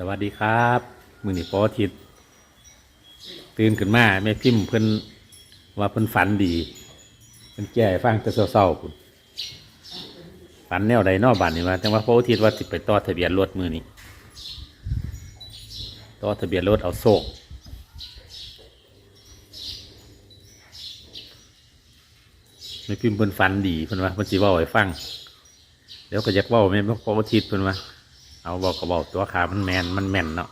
สวัสดีครับมือนี่ปอทิตย์ตื่นขึ้นมาแม่พิมพ์เพิ่นว่าเพิ่นฝันดีเพิ่นแก่ฟังแต่เศร้าๆพุ่นฝันแนวใดนอกบ้านนี่ว่าแต่ว่าปอทิตย์ว่าสิไปต่อทะเบียนรถมือนี้ต่อทะเบียนรถเอาโศกแม่พิมพ์เพิ่นฝันดีเพิ่นว่าเพิ่นสิว้าให้ฟังเดี๋ยวก็อยากว้าแม่นปออทิตย์เพิ่นว่า เอาบอกก็บอกตัวขามันแมนมันแม่นเนาะ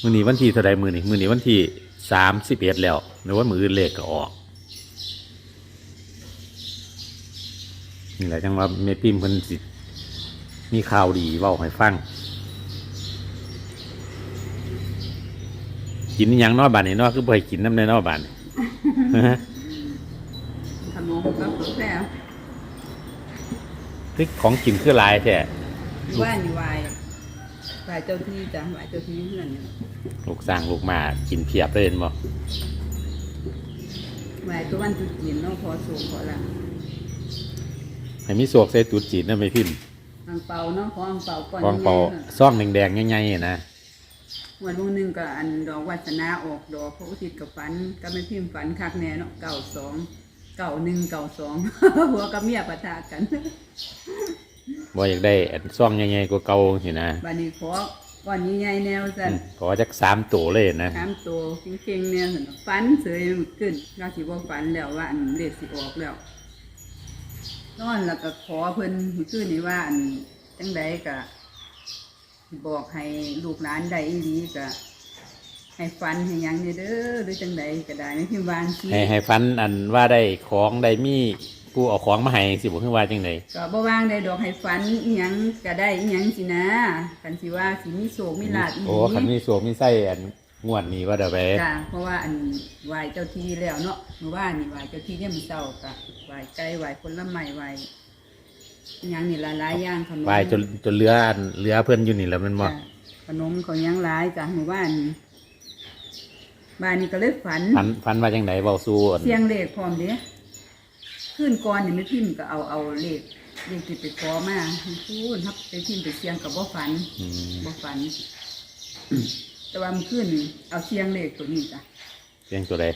มือนี้วันที่เท่าไรมือนี้มือนี้วันที่สามสิบเอ็ดแล้วหรือว่ามือเลขก็ออกนี่แหละจังว่าเมพิมพ์เพิ่นสิมีข่าวดีเว้าให้ฟังกินอิยังนอบานนี่นอคือบ่ให้กินน้ำในนอบานนี่ ขนมกับกาแฟ คือของกินคือหลายแท้ว่านอยู่วายไหวเจ้าที่จ้ะไหวเจ้าที่เพื่อนเนี่ยลูกสร้างลูกมากินเพียบเลยเห็นบ่ไหวตัววันจุดจีนเนาะพอสูงพอละให้มีสวกใส่ตูดจีนนะไม่พิมพ์อังเปาเนาะพออังเปาก่อนฟองเปาแม่ซ่องแดงๆใหญ่ๆนะวันวันหนึ่งก็อันดอกวัฒนาออกดอกพระอุทิศกับฝันก็ไม่พิมพ์ฝันคักแน่เนาะเก่าสอง เก่าหนึ่งเก่าสอง หัวกับเมียปะทะกัน บ่อยากได้อันซ่องใหญ่ๆกว่าเก่าเห็นนะบันนี้ขอก่อนนี้ใหญ่แนวสันอืมขอจักสามตัวเลยนะถามตัวเก่งๆเนี่ยเห็นฝันเสยมันขึ้นก็สิว่าฝันแล้วว่าอันเลขสิออกแล้วนอนแล้วก็ขอเพิ่นมื้อคืนนี้ว่าอันจังใดก็บอกให้ลูกหลานได้อีหลีก็ ให้ฝันให้หยังเนี่ยเด้อหรือจังใดก็ได้ไม่พิมพ์วาจังสิให้ให้ฟันอันว่าได้ของได้มีผู้เอาของมาให้สิบ่คือว่าจังไดก็บ่วางได้ดอกให้ฝันอีหยังก็ได้อีหยังสินะกันสิว่าสิมีโศกมีลาภอีหโอ้ลีคันมีสวกมีไส้อันงวดนี้ว่าเด้อไปจ้าเพราะว่าอันไหวเจ้าที่แล้วเนาะเมื่อวานนี่ไหวเจ้าที่เนี่ยมันเศร้ากะไหวไก่ไหวผลไม้ไหวอิหยังนี่หลายๆอย่างขนมวายจนจนเหลืออันเหลือเพิ่นอยู่นี่แล้วแมันบ่จ้ะขนมของยังหลายจ้ะเมื่อวานนี่ บ้านนี้ก็เลยฝันฟันฟันว่าจังไดเว้าสู่อันเสียงเลขพร้อมเด้ขึ้นก่อนนี่ไม่พิมพ์ก็เอาเอาเลขเลขที่ไปขอมาพูดครับไปพิมพ์ไปเสียงกับบ่ฝันอืมบ่ฝัน แต่ว่ามันขึ้นนี่เอาเสียงเลขตัวนี้จ้ะเสียงตัวใด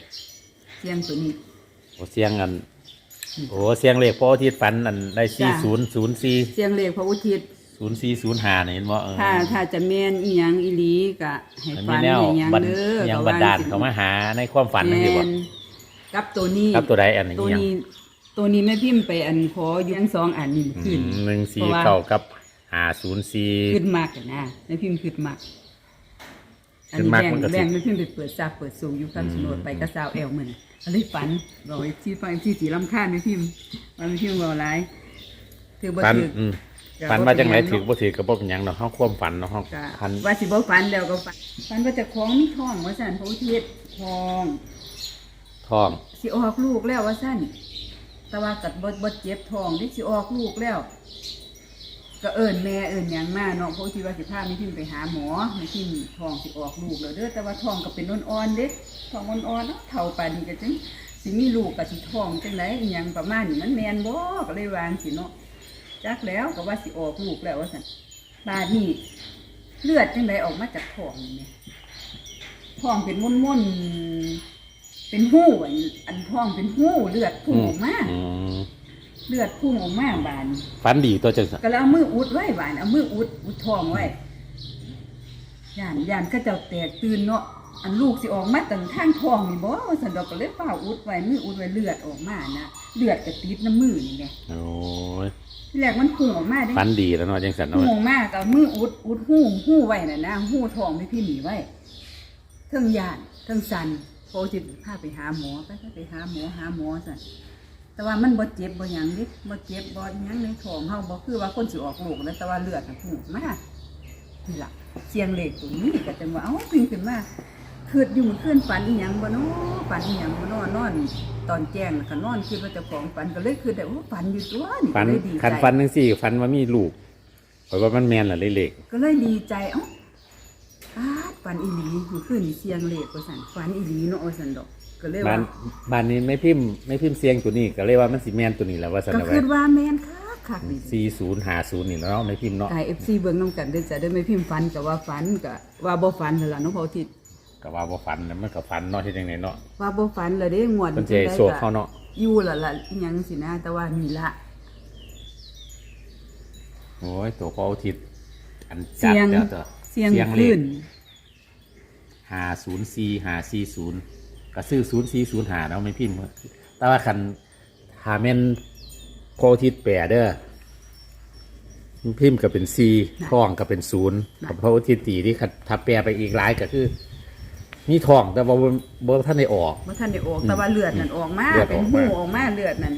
เสียงตัวนี้ โอ้เสียงอันโอ้เสียงเลขพออาทิตย์ฟันอันได้จ้ะ4004เสียงเลขพระอุทิศ 0405นี่เห็นบ่เออถ้าถ้าจะแม่นอีหยังอีหลีก็ให้มันฟัมีนแนวให้หยังบันเด้อยังก็บันดาลสิเขามาหาในความฝันนั่นสิบ่แม่นกับตัวนี้ครับตัวใดอันนี้ตัวยังนี้ ตัวนี้แม่พิมพ์ไปอันขออยู่ทั้งสองอันนี้อืขึ้นมหนึ่งสี่เพราะว่าเก้ากับห้าศูนย์สี่ ขึ้นมากกันนะแม่พิมพ์ขึ้นมากอันขึ้นนี้มากแบ่งมันก็สิ แบ่งแม่พิมพ์ไปเปิดซาเปิดสูงอยู่คำชะโนดไปกระซาวแอลเหมือนก็เลยฝันบอกไอ้ที่ฟังที่สีลำคาญแม่พิมพ์ว่าแม่พิมพ์บอกอะไรถือบ่ฝันถือ อืมก็ ฝันบ่มาจังไหนเป็นหยังถือบ่ถือกับบ่เป็นหยังเนาะเฮาความฝันเนาะเฮาก็พันว่าสิบ่ฝันแล้วก็ฝันฝันว่าเจะคล้าของมีทองว่าสั่นพระอุทิศทองท้อง สิออกลูกแล้วว่าสั่นแต่ว่ากัดบดบดเจ็บท้องที่สิออกลูกแล้ว ก็เอิญแม่เอิญหยังมาเนาะเพราะที่ว่าสิพาไม่พิมไปหาหมอไม่พิมท้องสิออกลูกแล้วเด้อแต่ว่าท้องก็เป็นอ่อนๆเด้ท้องอ่อนๆเนาะเท่าปานนี้ก็จังสิมีลูกก็สิท้องจังไดอีหยังประมาณนี้มันแม่นบ่ก็เลยวางสิเนาะ จักแล้วก็ว่าสิออกลูกแล้วว่าซั่นบาดนี้เลือดจังไดออกมาจากท้องนี่แหมท้องเป็นม่วนๆเป็นหู้อันอันท้องเป็นหู้เลือดพุ่งออกมาอืมเลือดพุ่งออกมาบาน ฝันดีตัวจังซั่นก็แล้วเอามืออุดไว้บานเอามืออุดอุดท้องไว้ย่านย่านก็เจ้าแตกตื่นเนาะอันลูกสิออกมาตั้งทางท้องนี่บ่ว่าสันดอกก็เลยเป่าอุดไว้มืออุดไว้เลือดออกมานะเลือดก็ติดน้ำมือนี่ไงโอ้ย ที่แรกมันพุ่งออกมาได้ฝันดีแล้วเนาะจังซั่นพุ่เนาะงออกมาก็เอามืออุดอุดหู้หู้ไว้น่ะนะหู้ท้องไม่พี่หนีไว้เทิงย่านเทิงสันโพสิพาไปหาหมอไปไปไปหาหมอหาหมอสั่นแต่ว่ามันบ่เจ็บบ่หยังเดิบ่เจ็บบ่หยังในท้องเฮาบ่คือว่าคนสิออกลูกนะแต่ว่าเลือดน่ะพุ่งมานี่ล่ะเสียงเลขตัวนี้ก็จังว่าเอ้าพิงขึ้นมา คิดอยู่เมื่อคืนฝันอีหยังบ่เนาะฝันอีหยังบ่เนาะนอน ตอนแจ้งก็นอนคิดว่าเจ้าของฝันก็เลยคิดได้โอ้ฝันอยู่ตัวนี่ฝันก็เลยดีใจคันฝันจังซี่ฝันว่ามีลูกเพราะว่ามันแม่นล่ะเลขก็เลยดีใจเอ้าอาดฝันอีหลีเมื่อคืนนี่เสียงเลขว่าซั่นฝันอีหลีเนาะว่าซั่นดอกก็เลยบ้าว่า นบ้านนี้ไม่พิมพ์ไม่พิมพ์เสียงตัวนี้ก็เลยว่ามันสิแม่นตัวนี้แหละว่าซั่นก็เอาไว้คิดว่าแม่นคักคักๆนี่ สี่ศูนย์หาศูนย์นี่แล้วเนาะไม่พิมพ์เนาะ กาย FC เบิ่งนํกันเด้อจ้ะเด้อไม่พิมพ์ฝันก็ว่าฝันก็ว่าบ่ฝันนั่นล่ะน้องพอทิศ ก็ว่าบ่ฝันนะมันก็ฝันเนาะที่จังไดเนาะว่าบ่ฝันแล้วเด้งวดเพิ่นสิให้โชคเขาเนาะอยู่ล่ะล่ะอีหยังสินะ แต่ว่านี่ละ โอ้ยตัวพออาทิตย์อันเสีจัดยงเดี๋ยวตัวเสียงเลคลื่ขนหาศูนย์สี่หาสี่ศูนย์ก็ซื้อศูนย์สี่ศูนย์หาเนาะไม่พิมพ์ แต่ว่าคันหาแม่นพออาทิตย์แปรเด้อพิมพ์ก็เป็นสี่ท้องก็เป็นศูนย์พออาทิตย์ตีที่คันถ้าแปรไปอีกหลายก็คือ มีท้องแต่ว่าบ่บ่ท่านได้ออกว่าท่านได้ออกแต่ว่าเลือดนั่นออกมาเลือดเป็นออกหูมาออกมาเลือดนั่น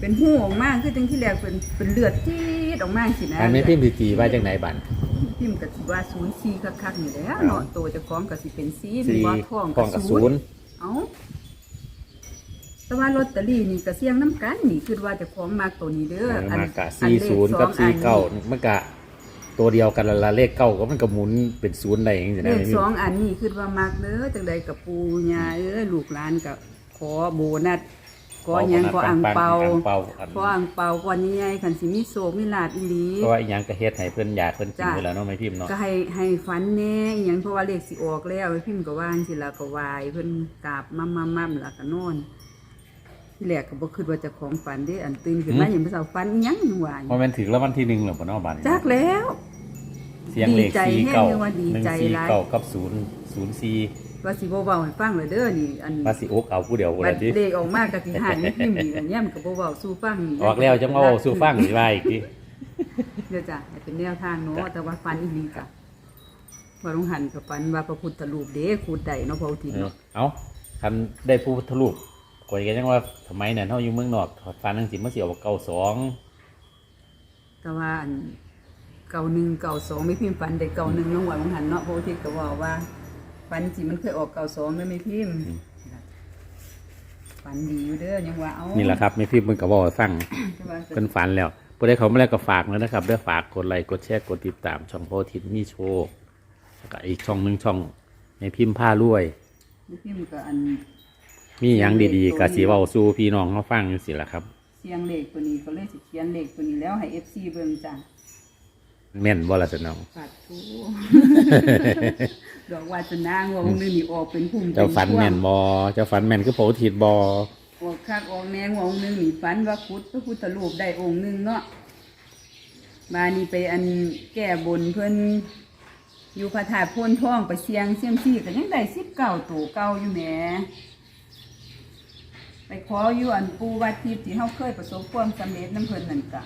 เป็นหูออกมาคือจังที่แรกเป็นเป็นเลือดจี๊ดออกมาสินะอันไม่พิมพ์สิตีว่าจังไหนบันพิมพ์ก็สิว่าศูนย์ซีคักๆอยู่แล้วเอาเนาะตัวเจะคล้าของก็สิเป็นซีหรืสี่อว่าท้องท้องกับศูนย์เอ้าแต่ว่าลอตเตอรี่นี่ก็เสี่ยงน้ำกันนี่คือว่าเจะคล้าของมากตัวนี้เด้อเอออันมากะอันสี่เลขศูนย์สองกับสี่อันเก้านี่มันกะ ตัวเดียวกันละละเลขเก้าก็มันก็หมุนเป็นศูนย์ได้อย่างนี้เลนะขสองอันนี้คือว่ามากเด้อจังใดกับปูญาเอ้ยลูกหลานกับขอโบนัสขอหยังขออ่างเปาอังเปาอันขออ่างเปาก่อนใหญ่ๆคันสิมีโศกมีลาดอีหลี เพราะว่าอีหยังก็เฮ็ดให้เพิ่นอยากเพิ่นกินจ้ะไปแล้วเนาะไม่พิมพ์เนาะก็ให้ให้ฝันแน่อหยังเพราะว่าเลขสิออกแล้วไอ้พิมพ์ก็ว่าจังสิล่ะก็วายเพิ่นกราบมั่มๆๆแล้วก็นอนที่แรกก็บ่คิดว่าเจะของฝันเด้อันตื่นขึ้นมาอย่างเมื่อเช้าฝันอิหยังหวานเพราะมันถึงแล้ววันที่หนึ่งหรือเปล่าเนาะบัดนี้จักแล้ว เสียงเลขดีใจสี่แห้งเก้าเลยว่าดีหนึ่งใจสี่หลาย เก้ากับศูนย์ศูนย์สี่ว่าสิบ่เว้าให้ฟังเลยเด้อนี่อันว่าสิอกเอาผู้เดียวคนบัละดทีเลขออกมาก็สิหายไม่พิมพ์อีกอันเนี้ยมันก็บ่เว้าสู่ฟังออกแล้วจังเอาสู้ฟังสิว่าอีกที เดี๋ยวจ้ะให้เป็นแนวทางเนาะแต่ว่าฝันอีหลีจ้ะว่าลงหันกับฝันว่าพระพุทธรูปเด้คูดใดเนาะพระอุทิศเออเนาะ เอาคันได้ผู้ทะลุกวยกันยังว่าสมัยนั้นเฮาอยู่เมืองนอกฟันจังสิมาสิเอาเก้าสอง แต่ว่าอัน เก่าหนึ่งเก่าสองไม่พิมพ์ฝันได้เก่าหนึ่งน้องหวานลงหันเนาะพระอุทิศก็ว่าว่าฝันสิมันเคยออกเก่าสองได้ไม่พิมพ์ฝันดีอยู่เด้อยังว่าเอานี่แหละครับไม่พิมพ์มันก็บอกให้ฟังแต่ว่าเป็นฝันแล้วผู้ใดเขาไม่ได้ก็ฝากแล้วนะครับได้ฝากกดไลค์กดแชร์กดติดตามช่องโพธิตมีโชคแล้วก็อีกช่องหนึ่งช่องในพิมพ์ผ้ารวยไม่พิมพ์ก็อันมีอย่างดีๆกับสีเว้าสู่พี่น้องเขาฟังอยู่สิละครับ เสียงเลขตัวนี้ก็เลยสิเขียนเลขตัวนี้แล้วให้ FC เบิ่งจ้ะ แม่นบ่ละสนองปาดทูดอกวาสนางวงนึงนี่ออกเป็นพุ่มเจ้าฝันเป็พวงแม่นบ่เจ้าฝันแม่นคือโพธิตบ่ออกคักออกแนงวงนึงนี่ฝันว่าคุดพระพุทธรูปได้องค์หนึงเนาะมานี่ไปอันแก้บนเพิ่นอยู่พระธาตุโพนทองไปเสียงเสียมซี่ก็ยังได้สิบเก้าตัวเก่าอยู่แหมไปขออยู่อันปูวัดทิพย์ที่เฮาเคยประสบความสำเร็จน้ำเพิ่นนั่นกะ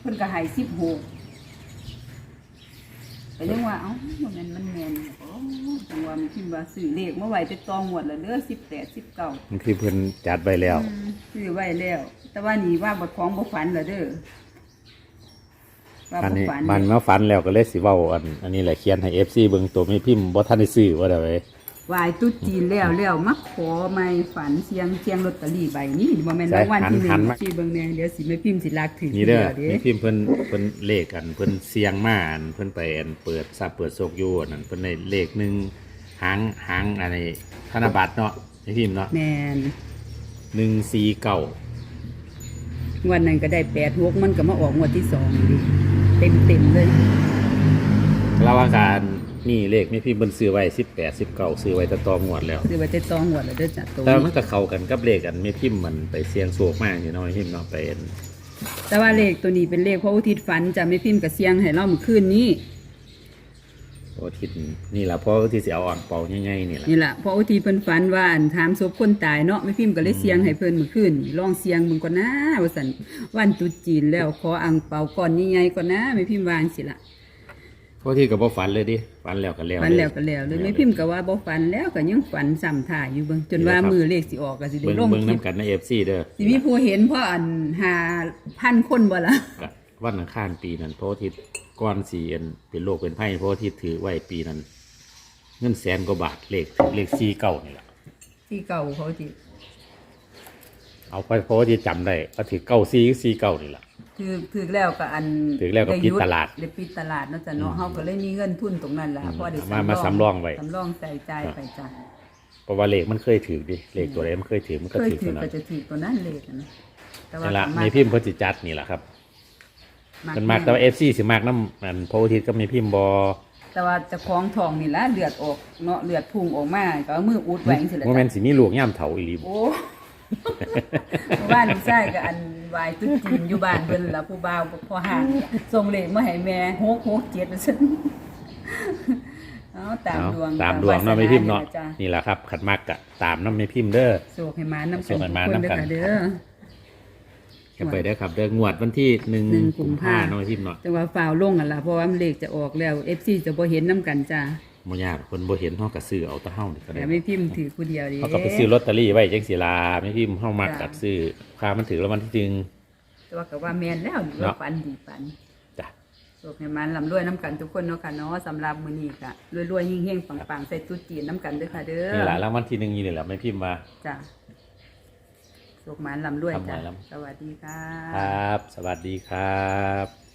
เพิ่นก็ให้สิบหก แต่ยังว่าเอ้ามันแม่นมันแม่นโอ้จังว่ามันพิมพ์ว่าซื้อเลขมาไว้แต่ตองหมดแล้วเด้อสิบแปดสิบเก้ามันคือเพิ่นจัดไว้แล้ว ซื้อไว้แล้ว แต่ว่านี่ว่าบทของบ่ฝันแล้วเด้อว่าอันบ่นี้ฝันมันมาฝันแล้วก็เลยสิเว้าอันอันนี้แหละเขียนให้ FC เบิ่งตัวไม่พิมพ์บ่ทันได้ซื้อว่าได้ไว้ วายตุ๊ดจีนแล้วแล้วมักขอไม่ฝันเสียงเสียงลอตเตอรี่ใบนี้บ่แม่นใช่รางวัลที่หหันนึ่งมาที่เบิ่งแน่เดี๋ยวสิแม่พิมพ์สิลากถึงนี่เด้อเด้ไม่พิมพ์เพิ่นเพิ่นเลขกันเพิ่นเสียงมาอันเพิ่นไปอันเปิดทรัพย์เปิดโชคอยู่อันนั้นเพิ่นได้เลขหนึ่งหางหางอะไรธนบัตรเนาะไม่พิมพ์เนาะแม่นหนึ่งสี่เก้าวันนั้นก็ได้8 6มันก็มาออกงวดที่สองนี่เต็มเต็มๆเลยระหว่างการ นี่เลขไม่พิมพ์เพิ่นซื้อไว้สิบแปดสิบเก้าซื้อไว้แตะตองวดแล้วคือว่าจะตองงวดแล้วเด้อจ้ะตัวแต่นี้มันก็เข้ากันกับเลขกันไม่พิมพ์มันไปเสียงโชคมากอยู่เนาะไม่พิมพ์เนาะไปอันแต่ว่าเลขตัวนี้เป็นเลขพระอุทิศฝันจะไม่พิมพ์กับเสียงให้เราเมื่อคืนนี้โอทิศนี่แหละเพราะที่สิเอาอ่อนเป่าง่ายๆนี่แหละนี่แหละเพราะอุทิศเพิ่นฝันว่าอันถามศพคนตายเนาะไม่พิมพ์ก็เลยเสียงให้เพิ่นเมื่อคืนนี่ลองเสียงมึงก่อนนะว่าซั่นวันตรุษจีนแล้วขออังเปาก่อนใหญ่ๆก่อนนะไม่พิมพ์วาจังสิล่ะเพราะที่ก็บ่ฝันเลยดิฝันแล้วก็แล้วฝันแล้วก็แล้วเลยไม่พิมพ์ก็ว่าบ่ฝันแล้วก็ยังฝันซ้ำท่าอยู่เบิ่งจนว่ามือเลขสิออกก็สิได้เบิ่งลงเบิ่งคลิปน้ำกันใน FC เด้อสิมีผู้เห็นเพราะอันหาพันคนบ่ล่ะก็วันอังคารปีนั้นเพราะอาทิตย์ก้อนสีอันเป็นโรคเป็นไพ่เพราะอาทิตย์ถือไว้ปีนั้น เงินแสนกว่าบาทเลขเลขสี่เก้านี่แหละที่เก่าเขาสิเอาไปเพราะว่าที่จำได้ก็ถือเก้าสี่สี่เก้านี่แหละ ถือถือแล้วก็อันถือแล้วก็ปิดตลาดได้ปิดตลาดเนาะจ้ะเนาะเฮาก็เลยมีเงินทุนตรงนั้นล่ะอืมเพราะได้มามาสำรองไว้สำรองใส่ใจายไปจ้ะเพราะว่าเลขมันเคยถือดิเลขตัวใดมันเคยถือมันก็เคยถือถืตัอวนั้ก็นจะถือตัวนั้นเลยนะแต่ว่านี่ละสาารถในพิมพ์เพจิจัดนี่แหละครับเป็นมากแต่ว่าเอฟซีสิมากน้ำมันโพธิ์ทิศก็มีพิมพ์บอแต่ว่าเจะคล้าของทองนี่ละเลือดออกเนาะเลือดพุ่งออกมาก็เอามืออุดไว้จังซี่แหละโมเมนจ้ะสิมีลูกย่ามเถาอีหลีบโอ้บ้านลูกชายก็อัน วายตุ๊ดจีนอยู่บ้านเพิ่นล่ะผู้บ่าวพอหางส่งเลขมาให้แม่6 6 7ว่าซั่นเอาตามเอาดวงตามดวงเนาะไม่พิมพ์เนาะจ้ะนี่แหละครับขัดมากกะตามน้ำไม่พิมพ์เด้อ โศกให้มานำโศกให้มาทุนำกัน เด้อค่ะเด้อจะไปได้อครับเด้องวดวันที่หนึ่งหนึ่งกุกุมมภาภาเนาะไม่พิมพ์เนาะจังว่าฝ่าวลงอะล่ะเพราะว่ามันเลขจะออกแล้ว FC จะบ่เห็นนํกันจ้า บ่ยากคนบ่เห็นเฮาก็ซื้อเอาแตะเฮานี่ก็ได้แต่ไม่พิมพ์ถือผู้เดียวดิเขาก็ไปซื้อลอตเตอรี่ไว้จังสิลาไม่พิมพ์เฮามักจ้ะ กัดซื้อค่ามันถือแล้ววันที่จึงแต่ว่าก็ว่าแม่นแล้วนี่เนาะว่าฝันดีฝันจ้ะโศกให้มันลำรวยน้ำกันทุกคนเนาะค่ะเนาะสำหรับมื้อนี้ก็รวยๆเฮงๆปังๆใส่ตุ๊ดจีนน้ำกันเด้อค่ะเด้อนี่แหละรางวัลที่หนึ่งนี่แหละไม่พิมพ์มา จ้ะโศกหมานลำรวยครับหจ้ะมานลำสวัสดีค่ะ ครับ สวัสดีครับ